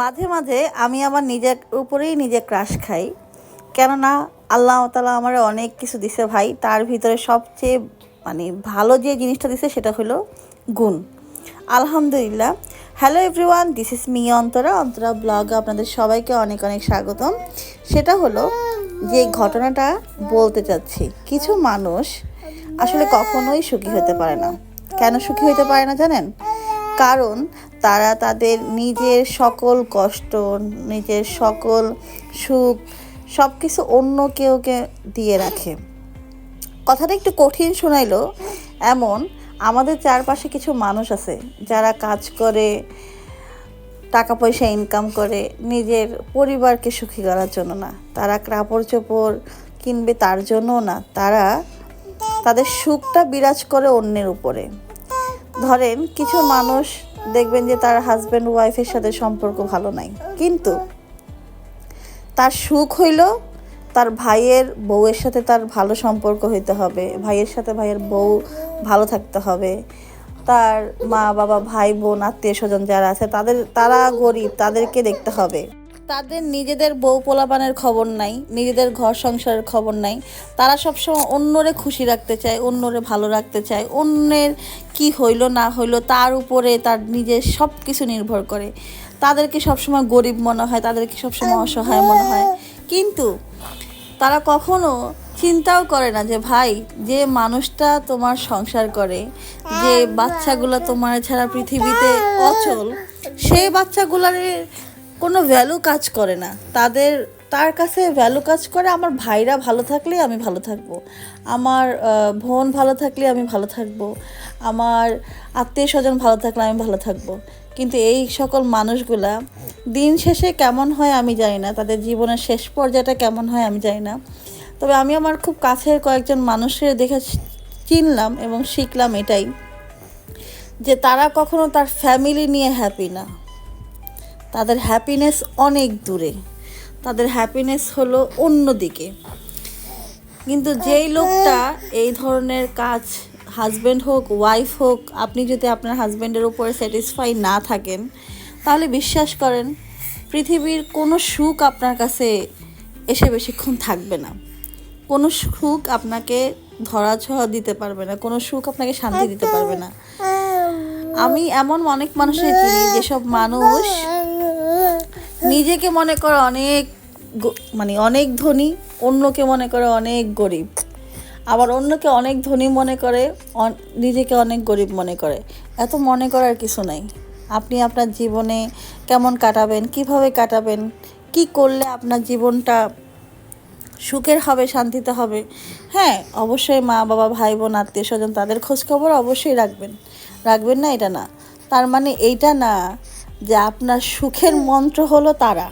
মাঝে মাঝে আমি আমার নিজের উপরেই নিজে ক্রাশ খাই। কেননা আল্লাহ তালা আমার অনেক কিছু দিছে ভাই। তার ভিতরে সবচেয়ে মানে ভালো যে জিনিসটা দিছে সেটা হলো গুণ। আলহামদুলিল্লাহ। Hello everyone this is me Antara. Antara blog আপনাদের সবাইকে অনেক অনেক স্বাগতম। সেটা হলো যে ঘটনাটা বলতে চাচ্ছি। কিছু মানুষ আসলে কখনোই সুখী হতে পারে না। কেন সুখী হতে পারে না জানেন? কারণ তারা তাদের নিজের সকল কষ্ট, নিজের সকল সুখ সব কিছু অন্য কেউকে দিয়ে রাখে। কথাটা একটু কঠিন শোনাইল। এমন আমাদের চারপাশে কিছু মানুষ আছে যারা কাজ করে, টাকা পয়সা ইনকাম করে, নিজের পরিবারকে সুখী করার জন্য না। তারা কাপড় চোপড় কিনবে তার জন্যও না। তারা তাদের সুখটা বিরাজ করে অন্যের উপরে। ধরেন, কিছু মানুষ দেখবেন যে তার হাজব্যান্ড ওয়াইফের সাথে সম্পর্ক ভালো নাই। কিন্তু তার সুখ হইল, তার ভাইয়ের বউয়ের সাথে তার ভালো সম্পর্ক হইতে হবে, ভাইয়ের সাথে ভাইয়ের বউ ভালো থাকতে হবে, তার মা বাবা ভাই বোন আত্মীয় স্বজন যারা আছে, তাদের, তারা গরিব, তাদেরকে দেখতে হবে। তাদের নিজেদের বউ পোলাপানের খবর নাই, নিজেদের ঘর সংসারের খবর নাই। তারা সবসময় অন্যরে খুশি রাখতে চায়, অন্যরে ভালো রাখতে চায়। অন্যের কি হইল, না হইল, তার উপরে তার নিজের সব কিছু নির্ভর করে। তাদেরকে সবসময় গরিব মনে হয়, তাদেরকে সবসময় অসহায় মনে হয়। কিন্তু তারা কখনো চিন্তাও করে না যে, ভাই, যে মানুষটা তোমার সংসার করে, যে বাচ্চাগুলো তোমার ছাড়া পৃথিবীতে অচল, সেই বাচ্চাগুলার কোনো ভ্যালু কাজ করে না। তাদের, তার কাছে ভ্যালু কাজ করে, আমার ভাইরা ভালো থাকলে আমি ভালো থাকব। আমার বোন ভালো থাকলে আমি ভালো থাকব। আমার আত্মীয় স্বজন ভালো থাকলে আমি ভালো থাকব। কিন্তু এই সকল মানুষগুলা দিন শেষে কেমন হয় আমি জানি না। তাদের জীবনের শেষ পর্যায়টা কেমন হয় আমি জানি না। তবে আমি আমার খুব কাছের কয়েকজন মানুষের দেখে চিনলাম এবং শিখলাম এটাই যে তারা কখনো তার ফ্যামিলি নিয়ে হ্যাপি না। তাদের হ্যাপিনেস অনেক দূরে। তাদের হ্যাপিনেস হলো অন্যদিকে। কিন্তু যেই লোকটা এই ধরনের কাজ হাজব্যান্ড হোক ওয়াইফ হোক, আপনি যদি আপনার হাজব্যান্ডের উপরে স্যাটিসফাই না থাকেন, তাহলে বিশ্বাস করেন, পৃথিবীর কোনো সুখ আপনার কাছে এসে বেশিক্ষণ থাকবে না। কোনো সুখ আপনাকে ধরাছোঁয়া দিতে পারবে না, কোনো সুখ আপনাকে শান্তি দিতে পারবে না। আমি এমন অনেক মানুষের চিনি, যেসব মানুষ নিজেকে মনে করে অনেক মানে অনেক ধনী, অন্যকে মনে করে অনেক গরিব। আবার অন্যকে অনেক ধনী মনে করে নিজেকে অনেক গরিব মনে করে। এত মনে করার কিছু নাই। আপনি আপনার জীবনে কেমন কাটাবেন, কীভাবে কাটাবেন, কি করলে আপনার জীবনটা সুখের হবে, শান্তিতে হবে? হ্যাঁ অবশ্যই মা, বাবা, ভাই, বোন, আত্মীয় স্বজন, তাদের খোঁজখবর অবশ্যই রাখবেন। রাখবেন না, এটা না। তার মানে এইটা না যে আপনার সুখের মন্ত্র হলো তারা।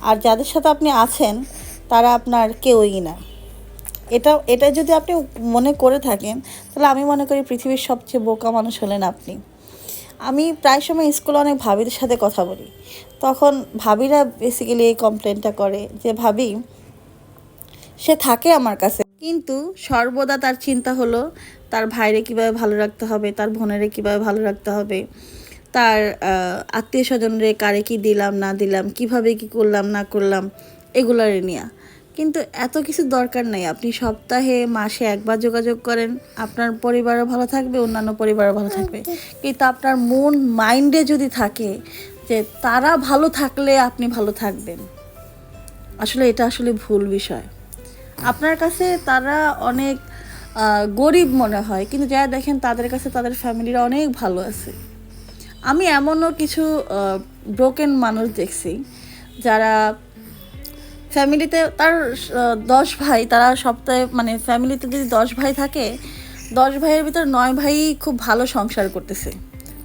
আর যাদের সাথে আপনি আছেন, তারা আপনার কেউই না। এটা এটা যদি আপনি মনে করে থাকেন, তাহলে আমি মনে করি পৃথিবীর সবচেয়ে বোকা মানুষ হলেন আপনি। আমি প্রায় সময় স্কুলে অনেক ভাবিদের সাথে কথা বলি। তখন ভাবিরা বেসিক্যালি এই কমপ্লেনটা করে যে, ভাবি, সে থাকে আমার কাছে। কিন্তু সর্বদা তার চিন্তা হলো, তার ভাইরে কীভাবে ভালো রাখতে হবে, তার বোনেরে কীভাবে ভালো রাখতে হবে। তার আত্মীয় স্বজনরে কারে কি দিলাম না দিলাম কীভাবে কি করলাম না করলাম এগুলারে নিয়ে। কিন্তু এত কিছু দরকার নাই। আপনি সপ্তাহে মাসে একবার যোগাযোগ করেন আপনার পরিবারও ভালো থাকবে অন্যান্য পরিবারও ভালো থাকবে। কিন্তু আপনার মন মাইন্ডে যদি থাকে যে তারা ভালো থাকলে আপনি ভালো থাকবেন আসলে এটা আসলে ভুল বিষয়। আপনার কাছে তারা অনেক গরিব মনে হয় কিন্তু যারা দেখেন তাদের কাছে তাদের ফ্যামিলিরা অনেক ভালো আছে। আমি এমনও কিছু ব্রোকেন মানুষ দেখছি যারা ফ্যামিলিতে তার দশ ভাই, তারা সপ্তাহে মানে ফ্যামিলিতে যদি দশ ভাই থাকে, দশ ভাইয়ের ভিতর নয় ভাই খুব ভালো সংসার করতেছে।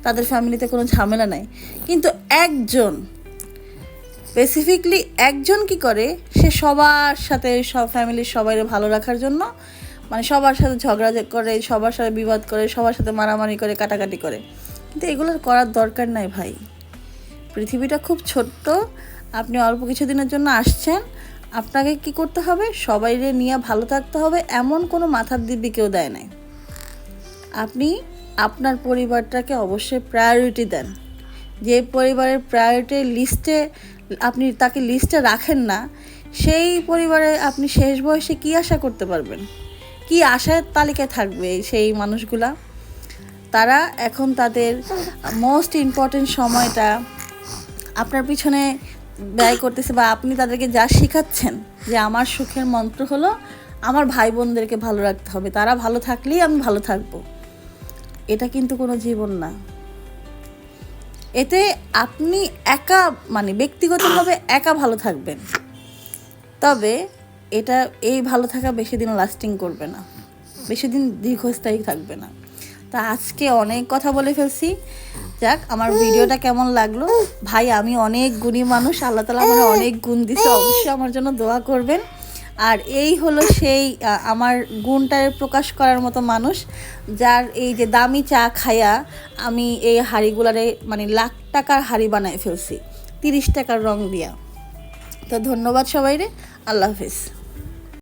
তাদের ফ্যামিলিতে কোনো ঝামেলা নাই। কিন্তু একজন স্পেসিফিকলি একজন কি করে, সে সবার সাথে সব ফ্যামিলির সবাই ভালো রাখার জন্য মানে সবার সাথে ঝগড়া করে, সবার সাথে বিবাদ করে, সবার সাথে মারামারি করে, কাটাকাটি করে। কিন্তু এগুলো করার দরকার নাই ভাই। পৃথিবীটা খুব ছোট্ট, আপনি অল্প কিছুদিনের জন্য আসছেন, আপনাকে কি করতে হবে? সবাইরে নিয়ে ভালো থাকতে হবে, এমন কোনো মাথার দিব্যি কেউ দেয় নাই। আপনি আপনার পরিবারটাকে অবশ্যই প্রায়োরিটি দেন। যে পরিবারের প্রায়োরিটি লিস্টে আপনি তাকে লিস্টে রাখেন না, সেই পরিবারে আপনি শেষ বয়সে কি আশা করতে পারবেন? কি আশার তালিকায় থাকবে সেই মানুষগুলা? তারা এখন তাদের মোস্ট ইম্পর্টেন্ট সময়টা আপনার পিছনে ব্যয় করতেছে বা আপনি তাদেরকে যা শেখাচ্ছেন যে আমার সুখের মন্ত্র হলো, আমার ভাই বোনদেরকে ভালো রাখতে হবে। তারা ভালো থাকলেই আমি ভালো থাকব। এটা কিন্তু কোনো জীবন না। এতে আপনি একা মানে ব্যক্তিগতভাবে একা ভালো থাকবেন। তবে এটা, এই ভালো থাকা বেশি দিন লাস্টিং করবে না। বেশি দিন দীর্ঘস্থায়ী থাকবে না। তা আজকে অনেক কথা বলে ফেলছি। যাক, আমার ভিডিওটা কেমন লাগল? ভাই, আমি অনেক গুণী মানুষ। আল্লাহ তালা আমার অনেক গুণ দিছে। অবশ্যই আমার জন্য দোয়া করবেন। আর এই হলো সেই আমার গুণটার প্রকাশ করার মতো মানুষ, যার এই যে দামি চা খায়া আমি এই হাঁড়িগুলারে মানে লাখ টাকার হাঁড়ি বানায় ফেলছি। তিরিশ টাকার রং দিয়া। তো ধন্যবাদ সবাই রে আল্লাহ হাফিজ।